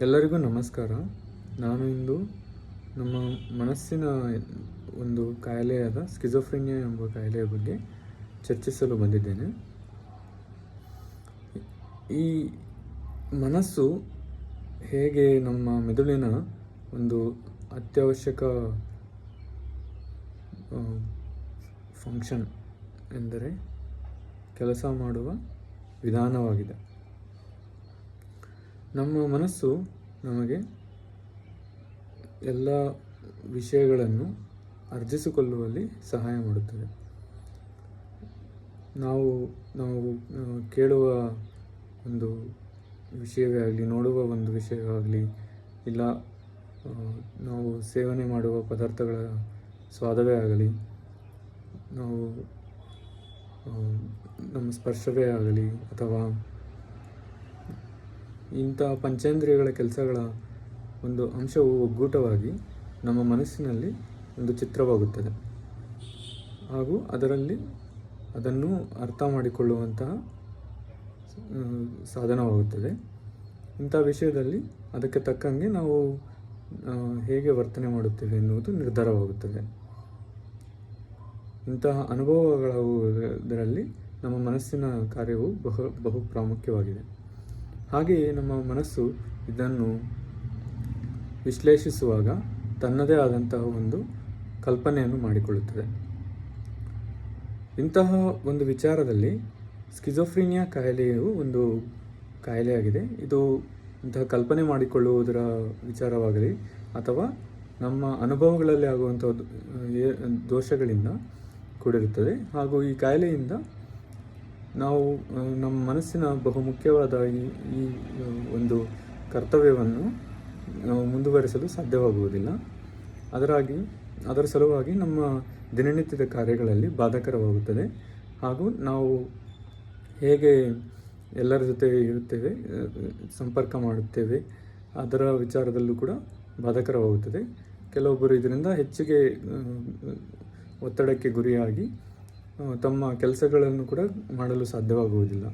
ಎಲ್ಲರಿಗೂ ನಮಸ್ಕಾರ. ನಾನು ಇಂದು ನಮ್ಮ ಮನಸ್ಸಿನ ಒಂದು ಕಾಯಿಲೆಯಾದ ಸ್ಕಿಜೋಫ್ರೆನಿಯಾ ಎಂಬ ಕಾಯಿಲೆಯ ಬಗ್ಗೆ ಚರ್ಚಿಸಲು ಬಂದಿದ್ದೇನೆ. ಈ ಮನಸ್ಸು ಹೇಗೆ ನಮ್ಮ ಮೆದುಳಿನ ಒಂದು ಅತ್ಯವಶ್ಯಕ ಫಂಕ್ಷನ್ ಎಂದರೆ ಕೆಲಸ ಮಾಡುವ ವಿಧಾನವಾಗಿದೆ. ನಮ್ಮ ಮನಸ್ಸು ನಮಗೆ ಎಲ್ಲ ವಿಷಯಗಳನ್ನು ಅರ್ಜಿಸಿಕೊಳ್ಳುವಲ್ಲಿ ಸಹಾಯ ಮಾಡುತ್ತದೆ. ನಾವು ನಾವು ಕೇಳುವ ಒಂದು ವಿಷಯವೇ ಆಗಲಿ, ನೋಡುವ ಒಂದು ವಿಷಯವಾಗಲಿ ಇಲ್ಲ ನಾವು ಸೇವನೆ ಮಾಡುವ ಪದಾರ್ಥಗಳ ಸ್ವಾದವೇ ಆಗಲಿ, ನಾವು ನಮ್ಮ ಸ್ಪರ್ಶವೇ ಆಗಲಿ, ಅಥವಾ ಇಂಥ ಪಂಚೇಂದ್ರಿಯಗಳ ಕೆಲಸಗಳ ಒಂದು ಅಂಶವು ಒಗ್ಗೂಟವಾಗಿ ನಮ್ಮ ಮನಸ್ಸಿನಲ್ಲಿ ಒಂದು ಚಿತ್ರವಾಗುತ್ತದೆ. ಹಾಗೂ ಅದರಲ್ಲಿ ಅದನ್ನು ಅರ್ಥ ಮಾಡಿಕೊಳ್ಳುವಂತಹ ಸಾಧನವಾಗುತ್ತದೆ. ಇಂಥ ವಿಷಯದಲ್ಲಿ ಅದಕ್ಕೆ ತಕ್ಕಂಗೆ ನಾವು ಹೇಗೆ ವರ್ತನೆ ಮಾಡುತ್ತೇವೆ ಎನ್ನುವುದು ನಿರ್ಧಾರವಾಗುತ್ತದೆ. ಇಂತಹ ಅನುಭವಗಳದರಲ್ಲಿ ನಮ್ಮ ಮನಸ್ಸಿನ ಕಾರ್ಯವು ಬಹು ಬಹು ಪ್ರಾಮುಖ್ಯವಾಗಿದೆ. ಹಾಗೆಯೇ ನಮ್ಮ ಮನಸ್ಸು ಇದನ್ನು ವಿಶ್ಲೇಷಿಸುವಾಗ ತನ್ನದೇ ಆದಂತಹ ಒಂದು ಕಲ್ಪನೆಯನ್ನು ಮಾಡಿಕೊಳ್ಳುತ್ತದೆ. ಇಂತಹ ಒಂದು ವಿಚಾರದಲ್ಲಿ ಸ್ಕಿಜೋಫ್ರೀನಿಯಾ ಕಾಯಿಲೆಯು ಒಂದು ಕಾಯಿಲೆಯಾಗಿದೆ. ಇದು ಇಂತಹ ಕಲ್ಪನೆ ಮಾಡಿಕೊಳ್ಳುವುದರ ವಿಚಾರವಾಗಲಿ ಅಥವಾ ನಮ್ಮ ಅನುಭವಗಳಲ್ಲಿ ಆಗುವಂಥ ದೋಷಗಳಿಂದ ಕೂಡಿರುತ್ತದೆ. ಹಾಗೂ ಈ ಕಾಯಿಲೆಯಿಂದ ನಾವು ನಮ್ಮ ಮನಸ್ಸಿನ ಬಹುಮುಖ್ಯವಾದ ಈ ಈ ಒಂದು ಕರ್ತವ್ಯವನ್ನು ನಾವು ಮುಂದುವರಿಸಲು ಸಾಧ್ಯವಾಗುವುದಿಲ್ಲ. ಅದರಾಗಿ, ಅದರ ಸಲುವಾಗಿ ನಮ್ಮ ದಿನನಿತ್ಯದ ಕಾರ್ಯಗಳಲ್ಲಿ ಬಾಧಕರವಾಗುತ್ತದೆ. ಹಾಗೂ ನಾವು ಹೇಗೆ ಎಲ್ಲರ ಜೊತೆ ಇರುತ್ತೇವೆ ಸಂಪರ್ಕ ಮಾಡುತ್ತೇವೆ, ಅದರ ವಿಚಾರದಲ್ಲೂ ಕೂಡ ಬಾಧಕರವಾಗುತ್ತದೆ. ಕೆಲವೊಬ್ಬರು ಇದರಿಂದ ಹೆಚ್ಚಿಗೆ ಒತ್ತಡಕ್ಕೆ ಗುರಿಯಾಗಿ ತಮ್ಮ ಕೆಲಸಗಳನ್ನು ಕೂಡ ಮಾಡಲು ಸಾಧ್ಯವಾಗುವುದಿಲ್ಲ.